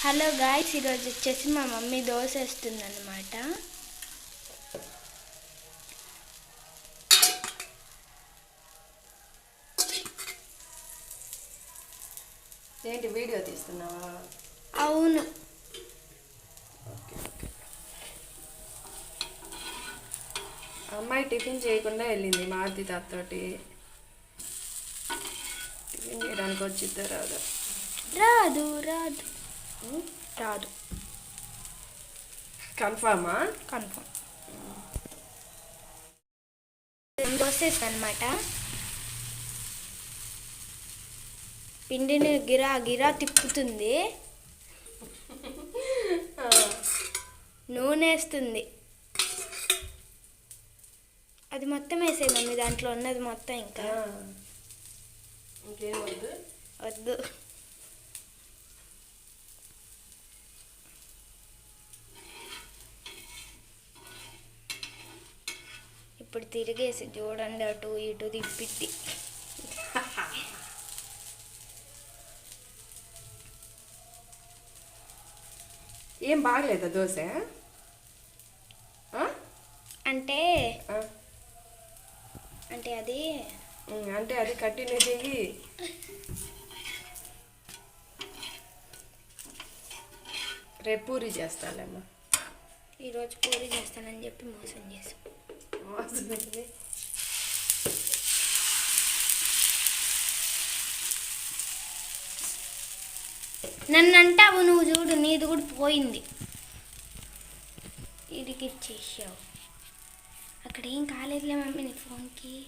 Hello guys ఈరోజు వచ్చేసి మా మమ్మీ దోశ వేస్తుంది అనమాట ఏంటి వీడియో తీస్తున్నావా? అవును. అమ్మాయి టిఫిన్ చేయకుండా వెళ్ళింది మారుతి తాతతోటి. టిఫిన్ చేయడానికి వచ్చిద్దా రాదా? రాదు రాదు. రాదు. కన్ఫామా? కన్ఫర్మ్ దోశ అనమాట పిండిని గిరా గిరా తిప్పుతుంది. నూనె వేస్తుంది. అది మొత్తం వేసే మమ్మీ దాంట్లో ఉన్నది మొత్తం ఇంకా. ఇంకేం వద్దు. ఇప్పుడు తిరిగేసి చూడండి అటు ఇటు తిప్పిద్ది ఏం బాగలేదా దోశ? అంటే. అంటే అది అంటే అది కంటిన్యూ చెయ్యి. రేపు పూరి చేస్తాలేమ్మా ఈరోజు పూరి చేస్తానని చెప్పి మోసం చేసాం నన్ను అంటావు నువ్వు చూడు నీది కూడా పోయింది. ఇడికి ఇచ్చేసావు. అక్కడ ఏం కాలేదులే మమ్మీ నీ ఫోన్కి?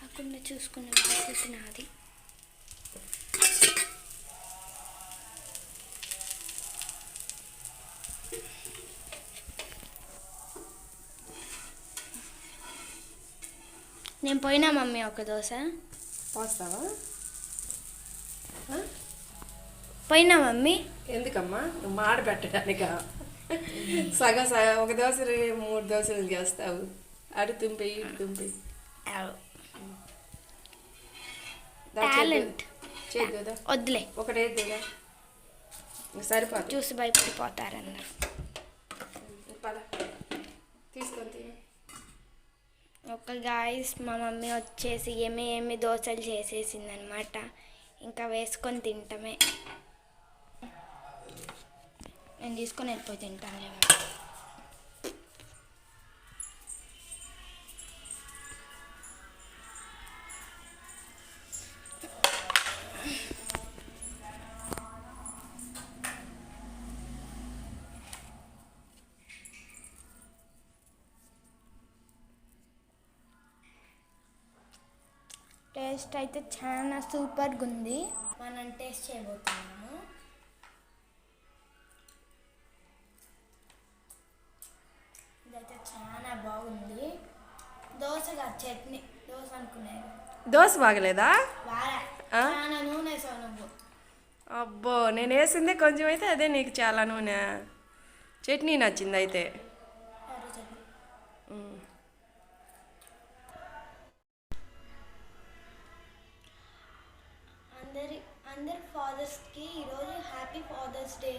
కాకుండా చూసుకునే బాధ్యత నాది. నేను పోయినా మమ్మీ ఒక దోశ. పోస్తావా? పోయినా మమ్మీ. ఎందుకమ్మా? నువ్వు మాడ పెట్టడానిక? సగం సగం ఒక దోశ మూడు దోశలు చేస్తావు. అటు తుంపి ఇటు తుంపి. టాలెంట్ వద్దులే. ఒకటేద్దా సరిపోదు. చూసి భయపడిపోతారన్నారు పద తీసుకొని తిను ఒక గాయస్ మా మమ్మీ వచ్చేసి ఏమి ఏమి దోశలు చేసేసింది అనమాట ఇంకా వేసుకొని తింటమే. నేను తీసుకొని వెళ్ళిపోయి తింటాను. టేస్ట్ అయితే చాలా సూపర్గా ఉంది మనం టేస్ట్ చేయబోతున్నాము. ఇదైతే చాలా బాగుంది. దోశగా చట్నీ దోశ అనుకునేది దోశ బాగలేదా? చాలా నూనె నువ్వు అబ్బో నేను వేసిందే కొంచెం అయితే అదే నీకు చాలా నూనె. చట్నీ నచ్చింది అయితే ఫాదర్స్కి ఈరోజు హ్యాపీ ఫాదర్స్ డే